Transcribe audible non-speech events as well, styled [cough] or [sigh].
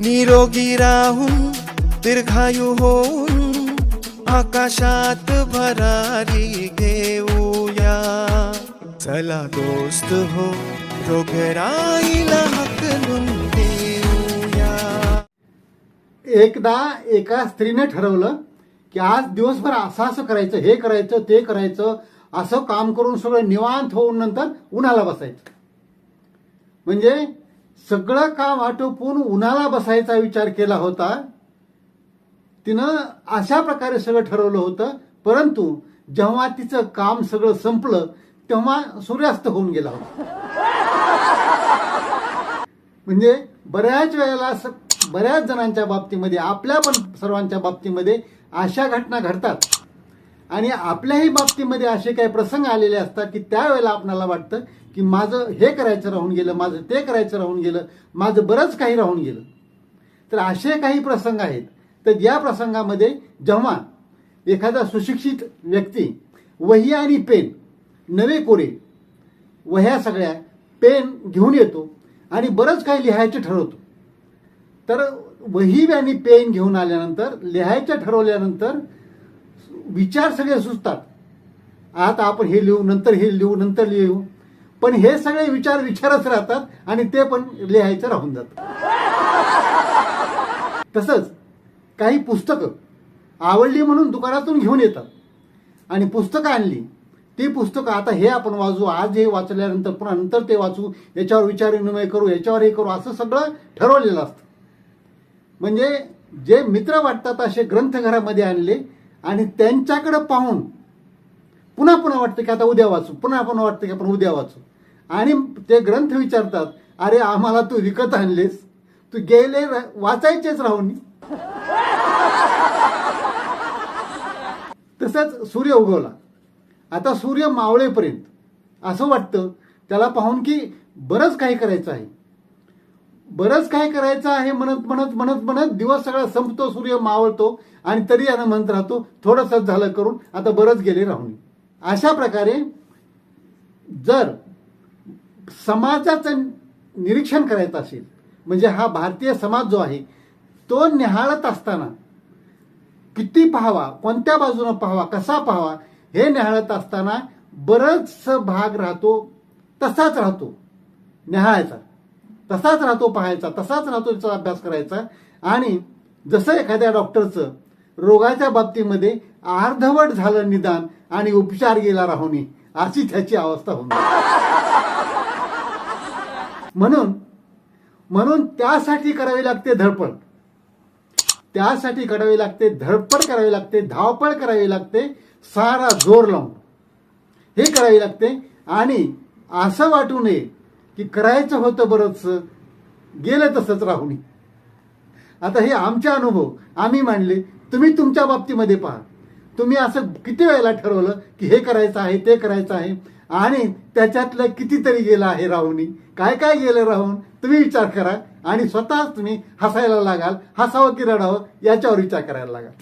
निरोगी राहून दीर्घायू होऊन आकाशात भरारी घेऊया. चला दोस्त हो रोगराईला हकलून देऊया एकदा एका स्त्रीने ठरवलं की आज दिवसभर असं असं करायचं हे करायचं ते करायचं असं काम करून सगळं निवांत होऊन नंतर उन्हाला बसायचं. म्हणजे सगळं काम आटोपून उन्हाला बसायचा विचार केला होता. तिनं अशा प्रकारे सगळं ठरवलं होतं परंतु जेव्हा तिचं काम सगळं संपलं तेव्हा सूर्यास्त होऊन गेला होता. म्हणजे बऱ्याच वेळेला बऱ्याच जणांच्या बाबतीमध्ये आपल्या पण सर्वांच्या बाबतीमध्ये अशा घटना घडतात. आणि आपल्याही बाबतीमध्ये असे काही प्रसंग आलेले असतात की त्यावेळेला आपल्याला वाटतं की माझं हे करायचं राहून गेलं माझं ते करायचं राहून गेलं माझं बरंच काही राहून गेलं. तर असे काही प्रसंग आहेत. तर या प्रसंगामध्ये जेव्हा एखादा सुशिक्षित व्यक्ती वही आणि पेन नवे कोरे वह्या सगळ्या पेन घेऊन येतो आणि बरंच काही लिहायचं ठरवतो. तर वही आणि पेन घेऊन आल्यानंतर लिहायचं ठरवल्यानंतर विचार सगळे सुचतात. आता आपण हे लिहू नंतर हे लिहू नंतर लिहू. पण हे सगळे विचार विचारच राहतात आणि ते पण लिहायचं राहून जातं. तसंच काही पुस्तकं आवडली म्हणून दुकानातून घेऊन येतात आणि पुस्तकं आणली ती पुस्तकं आता हे आपण वाचू आज हे वाचल्यानंतर पुन्हा नंतर ते वाचू याच्यावर विचार विनिमय करू याच्यावर हे करू असं सगळं ठरवलेलं असतं. म्हणजे जे मित्र वाटतात असे ग्रंथ घरामध्ये आणले आणि त्यांच्याकडे पाहून पुन्हा पुन्हा वाटतं की आता उद्या वाचू पुन्हा पुन्हा वाटतं की आपण उद्या वाचू. आणि ते ग्रंथ विचारतात अरे आम्हाला तू विकत आणलेस. तू गेले वाचायचेच राहून. [laughs] तसंच सूर्य उगवला. आता सूर्य मावळेपर्यंत. असं वाटतं त्याला पाहून की बरंच काही करायचं आहे. बरंच काय करायचं आहे म्हणत म्हणत म्हणत म्हणत दिवस सगळा संपतो सूर्य मावळतो आणि तरी यानं म्हणत राहतो थोडंसं झालं करून आता बरंच गेले राहून. अशा प्रकारे जर समाजाचं निरीक्षण करायचं असेल म्हणजे हा भारतीय समाज जो आहे तो निहाळत असताना किती पाहावा कोणत्या बाजूनं पाहावा कसा पाहावा हे निहाळत असताना बरंच भाग राहतो तसाच राहतो निहाळायचा. तसाच राहतो पाहायचा तसाच राहतो त्याचा अभ्यास करायचा. आणि जसं एखाद्या डॉक्टरचं रोगाच्या बाबतीमध्ये अर्धवट झालं निदान आणि उपचार गेला राहुनी अशी त्याची अवस्था होऊन म्हणून म्हणून त्यासाठी करावी लागते धडपड. त्यासाठी करावी लागते धडपड करावी लागते धावपळ करावी लागते सारा जोर लावून. हे करावी लागते आणि असं वाटू नये की करायचं होतं बरंच गेलं तसंच राहून आता हे आमचे अनुभव आम्ही मांडले तुम्ही तुमच्या बाबतीमध्ये पहा. तुम्ही असं किती वेळेला ठरवलं की हे करायचं आहे ते करायचं आहे? आणि त्याच्यातलं कितीतरी गेलं आहे राहुनी. काय काय गेलं राहून? तुम्ही विचार करा. आणि स्वतःच तुम्ही हसायला लागाल. हसावं की रडावं याच्यावर विचार करायला लागाल.